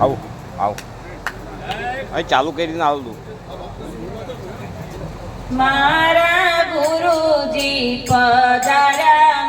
આવો આવો. અહીં ચાલુ કરીને આવું તું. મારા ગુરુજી પધાર્યા.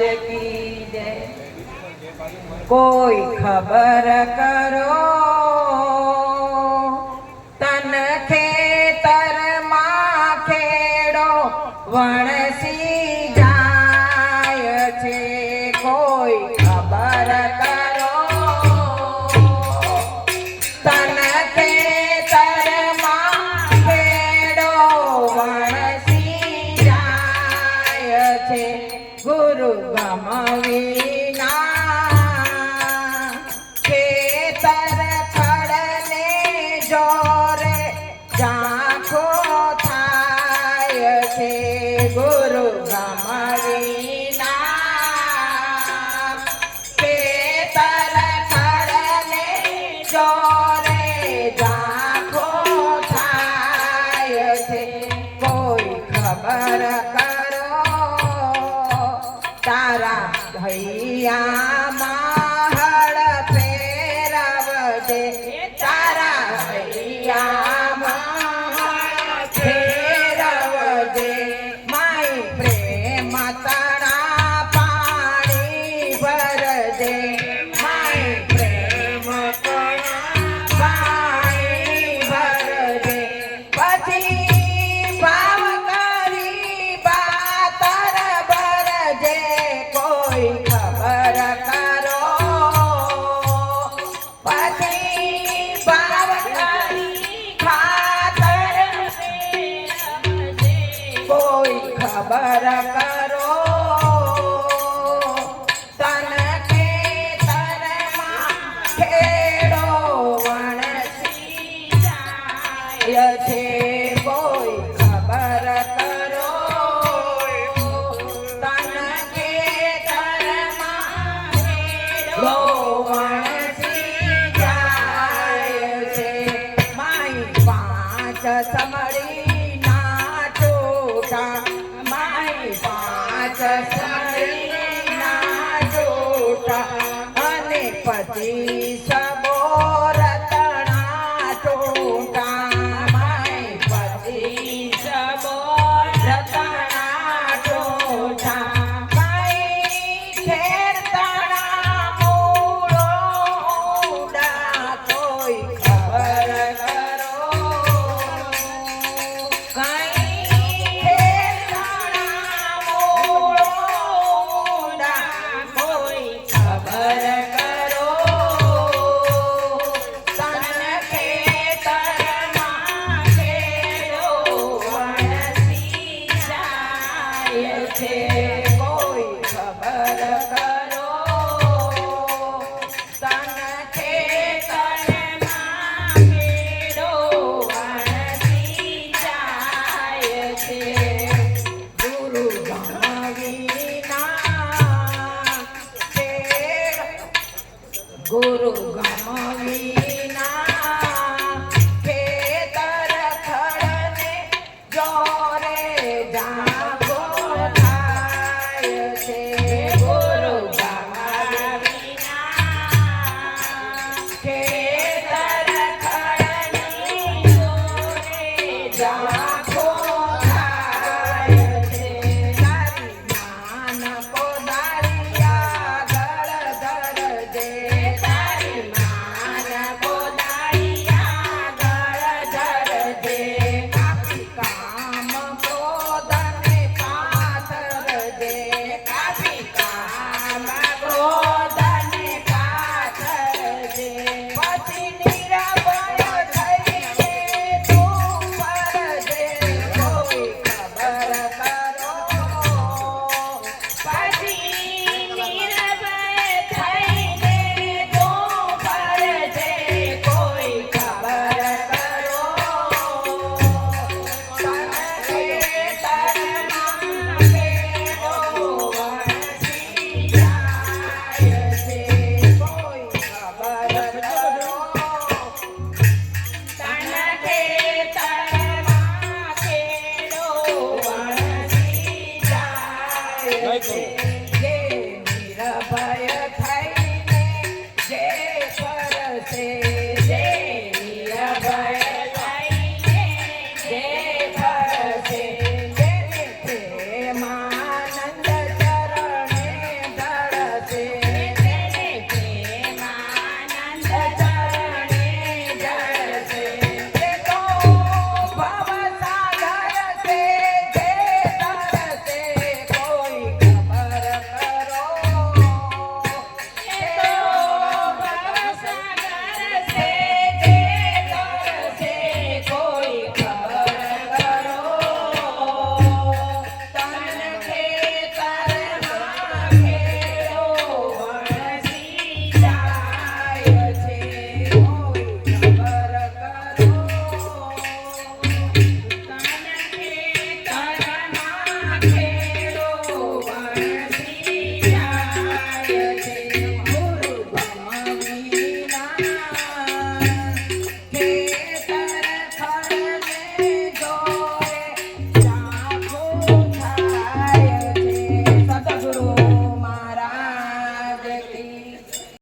મહારાજ કી જય કોઈ ખબર કરો? તન ખેતરમાં ખેડો વણ ખબર કરો તારા ભૈયા